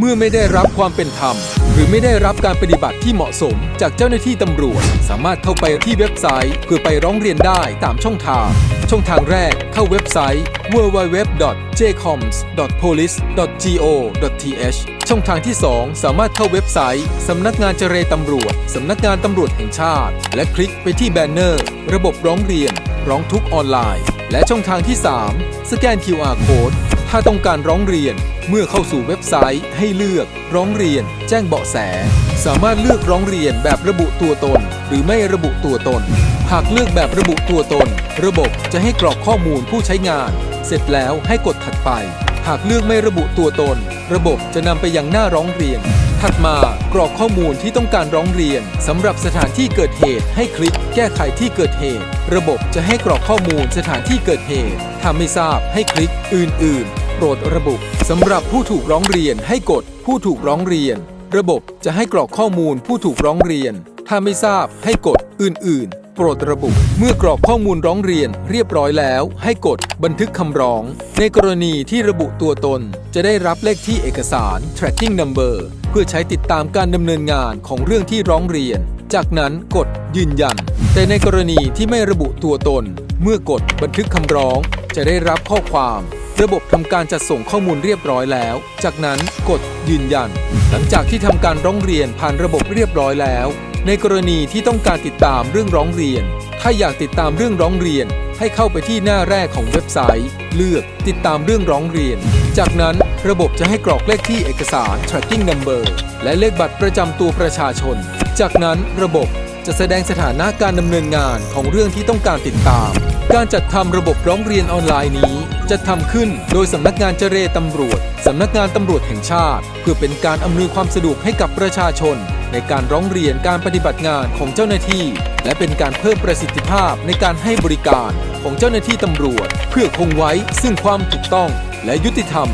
เมื่อไม่ได้รับความเป็นธรรม หรือไม่ได้รับการปฏิบัติที่เหมาะสมจากเจ้าหน้าที่ตำรวจ สามารถเข้าไปที่เว็บไซต์ เพื่อไปร้องเรียนได้ตามช่องทาง ช่องทางแรกเข้าเว็บไซต์ www.jcoms.police.go.th ช่องทางที่ 2 สามารถเข้าเว็บไซต์ สำนักงานเจรตำรวจ สำนักงานตำรวจแห่งชาติ และคลิกไปที่แบนเนอร์ ระบบร้องเรียน ร้องทุกออนไลน์ และช่องทางที่ 3 สแกน QR Code ถ้าต้องการร้องเรียน เมื่อเข้าสู่เว็บไซต์ให้เลือกร้องเรียน แจ้งเบาะแส สามารถเลือกร้องเรียนแบบระบุตัวตน หรือไม่ระบุตัวตน หากเลือกแบบระบุตัวตน ระบบจะให้กรอกข้อมูลผู้ใช้งาน เสร็จแล้วให้กดถัดไป หากเลือกไม่ระบุตัวตน ระบบจะนำไปยังหน้าร้องเรียน ถัดมากรอกข้อมูลที่ต้องการร้องเรียนสำหรับสถานที่เกิดเหตุ ให้คลิกแก้ไขที่เกิดเหตุ ระบบจะให้กรอกข้อมูลสถานที่เกิดเหตุถ้าไม่ทราบให้คลิกอื่น ๆ โปรดระบุสำหรับผู้ถูกร้องเรียนให้กดผู้ถูกร้องเรียน ระบบจะให้กรอกข้อมูลผู้ถูกร้องเรียน ถ้าไม่ทราบให้กดอื่น ๆ โปรดระบุ เมื่อกรอกข้อมูลร้องเรียนเรียบร้อยแล้ว ให้กดบันทึกคำร้อง ในกรณีที่ระบุตัวตน จะได้รับเลขที่เอกสาร tracking number เพื่อใช้ติดตามการดำเนินงานของเรื่องที่ร้องเรียน จากนั้นกดยืนยัน แต่ในกรณีที่ไม่ระบุตัวตน เมื่อกดบันทึกคำร้อง จะได้รับข้อความ ระบบทำการจัดส่งข้อมูลเรียบร้อยแล้ว จากนั้นกดยืนยัน หลังจากที่ทำการร้องเรียนผ่านระบบเรียบร้อยแล้ว ในกรณีที่ต้องการติดตามเรื่องร้องเรียน ถ้าอยากติดตามเรื่องร้องเรียน ให้เข้าไปที่หน้าแรกของเว็บไซต์ เลือกติดตามเรื่องร้องเรียน จากนั้นระบบจะให้กรอกเลขที่เอกสาร tracking number และเลขบัตรประจำตัวประชาชน จากนั้นระบบจะแสดงสถานะการดำเนินงานของเรื่องที่ต้องการติดตาม การจัดทำระบบร้องเรียนออนไลน์นี้ จะทำขึ้นโดยสำนักงานเจรตำรวจ สำนักงานตำรวจแห่งชาติ เพื่อเป็นการอำนวยความสะดวกให้กับประชาชน ในการร้องเรียนการปฏิบัติงานของเจ้าหน้าที่ และเป็นการเพิ่มประสิทธิภาพในการให้บริการของเจ้าหน้าที่ตำรวจ เพื่อคงไว้ซึ่งความถูกต้องและยุติธรรม